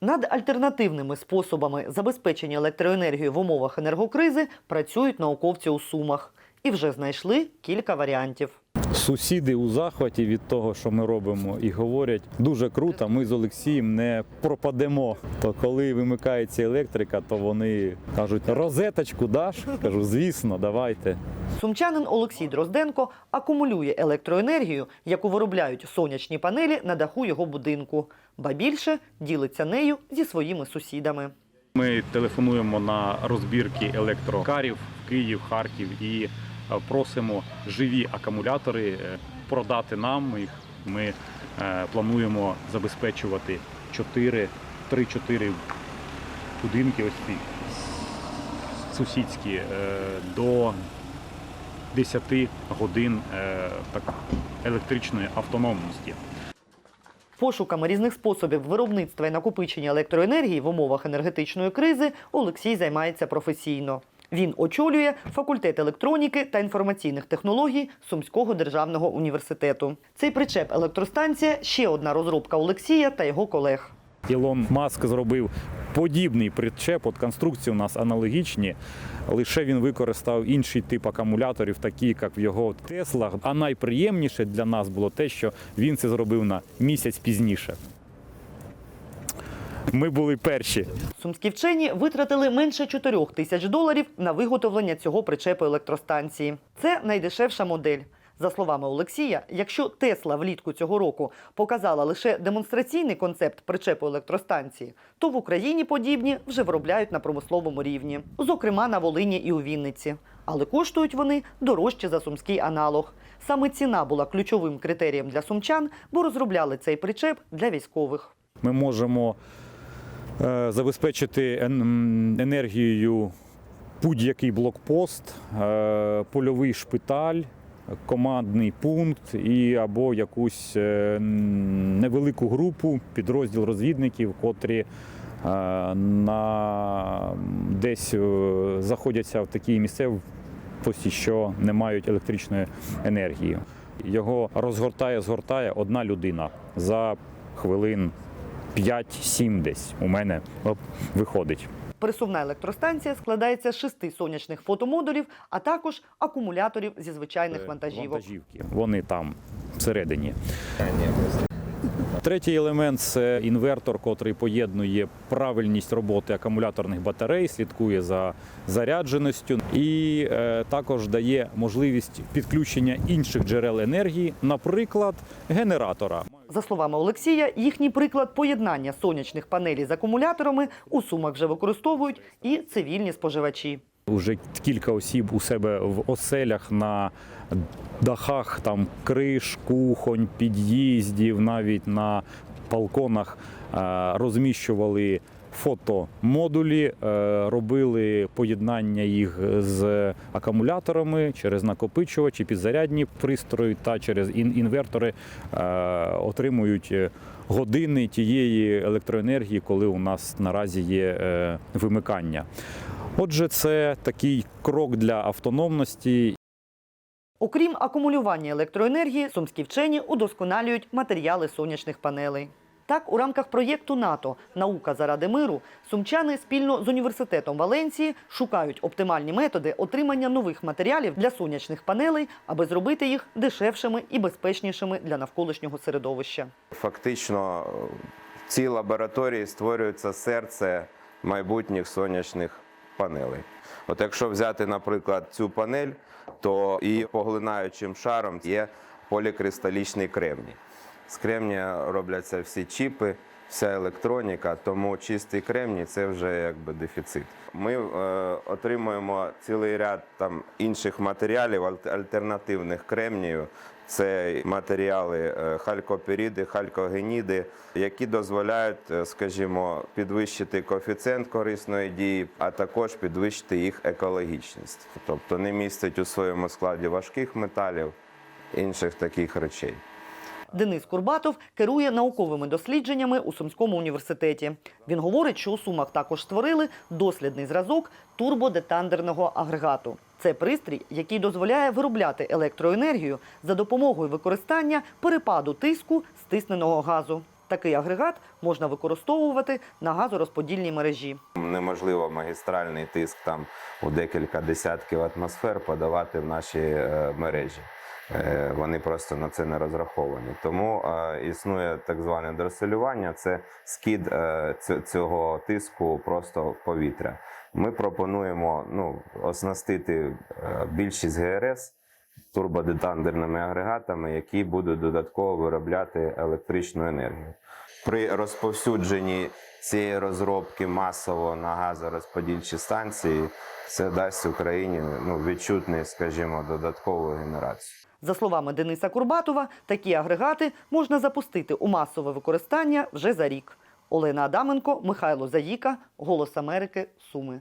Над альтернативними способами забезпечення електроенергії в умовах енергокризи працюють науковці у Сумах і вже знайшли кілька варіантів. Сусіди у захваті від того, що ми робимо, і говорять, дуже круто, ми з Олексієм не пропадемо. То коли вимикається електрика, то вони кажуть, розеточку даш? Кажу, звісно, давайте. Сумчанин Олексій Дрозденко акумулює електроенергію, яку виробляють сонячні панелі на даху його будинку. Ба більше ділиться нею зі своїми сусідами. Ми телефонуємо на розбірки електрокарів в Київ, Харків і просимо живі акумулятори е, продати нам їх. Ми е, плануємо забезпечувати 4, 3-4 будинки ось ці сусідські е, до 10 годин е, електричної автономності. Пошуками різних способів виробництва і накопичення електроенергії в умовах енергетичної кризи Олексій займається професійно. Він очолює факультет електроніки та інформаційних технологій Сумського державного університету. Цей причеп електростанція ще одна розробка Олексія та його колег. Ілон Маск зробив подібний причеп, от конструкції у нас аналогічні, лише він використав інший тип акумуляторів, такі як в його Теслах. А найприємніше для нас було те, що він це зробив на місяць пізніше. Ми були перші. Сумські вчені витратили менше 4 тисяч доларів на виготовлення цього причепу електростанції. Це найдешевша модель. За словами Олексія, якщо Тесла влітку цього року показала лише демонстраційний концепт причепу електростанції, то в Україні подібні вже виробляють на промисловому рівні, зокрема на Волині і у Вінниці. Але коштують вони дорожче за сумський аналог. Саме ціна була ключовим критерієм для сумчан, бо розробляли цей причеп для військових. Ми можемо забезпечити енергією будь-який блокпост, е, польовий шпиталь, командний пункт і або якусь е, невелику групу, підрозділ розвідників, котрі е, на десь е, знаходяться в такій місцевості, що не мають електричної енергії. Його розгортає, згортає одна людина за хвилин 5-7 десь у мене оп, виходить. Пересувна електростанція складається з шести сонячних фотомодулів, а також акумуляторів зі звичайних Е, вантажівок. вантажівки. Вони там всередині. Третій елемент це інвертор, котрий поєднує правильність роботи акумуляторних батарей, слідкує за зарядженістю і е, також дає можливість підключення інших джерел енергії, наприклад, генератора. За словами Олексія, їхній приклад поєднання сонячних панелей з акумуляторами у сумах вже використовують і цивільні споживачі. Уже кілька осіб у себе в оселях на дахах там криш, кухонь, під'їздів, навіть на балконах е, розміщували фотомодулі, е, робили поєднання їх з акумуляторами через накопичувачі, підзарядні пристрої та через інвертори е, отримують години тієї електроенергії, коли у нас наразі є вимикання. Отже, це такий крок для автономності Окрім акумулювання електроенергії, сумські вчені удосконалюють матеріали сонячних панелей. Так, у рамках проєкту НАТО Наука заради миру сумчани спільно з університетом Валенції шукають оптимальні методи отримання нових матеріалів для сонячних панелей, аби зробити їх дешевшими і безпечнішими для навколишнього середовища. Фактично в цій лабораторії створюється серце майбутніх сонячних панелей. От якщо взяти, наприклад, цю панель, то і поглинаючим шаром є полікристалічний кремній. З кремнія робляться всі чіпи, вся електроніка, тому чистий кремній це вже якби дефіцит. Ми е, отримуємо цілий ряд там інших матеріалів, альтернативних кремнію. Це матеріали е, халькопіріди, халькогеніди, які дозволяють, е, скажімо, підвищити коефіцієнт корисної дії, а також підвищити їх екологічність, тобто не містить у своєму складі важких металів, інших таких речей. Денис Курбатов керує науковими дослідженнями у Сумському університеті. Він говорить, що у Сумах також створили дослідний зразок турбодетандерного агрегату. Це пристрій, який дозволяє виробляти електроенергію за допомогою використання перепаду тиску стисненого газу. Такий агрегат можна використовувати на газорозподільній мережі. Неможливо магістральний тиск там у декілька десятків атмосфер подавати в наші е, мережі. Е, Вони просто на це не розраховані. Тому е, існує так зване дроселювання, це скид е, цього тиску просто в повітря. Ми пропонуємо ну, оснастити більшість ГРС турбодетандерними агрегатами, які будуть додатково виробляти електричну енергію. При розповсюдженні цієї розробки масово на газорозподільчі станції це дасть Україні ну, відчутний, скажімо, додаткову генерацію. За словами Дениса Курбатова, такі агрегати можна запустити у масове використання вже за рік. Олена Адаменко, Михайло Заїка, Голос Америки, Суми.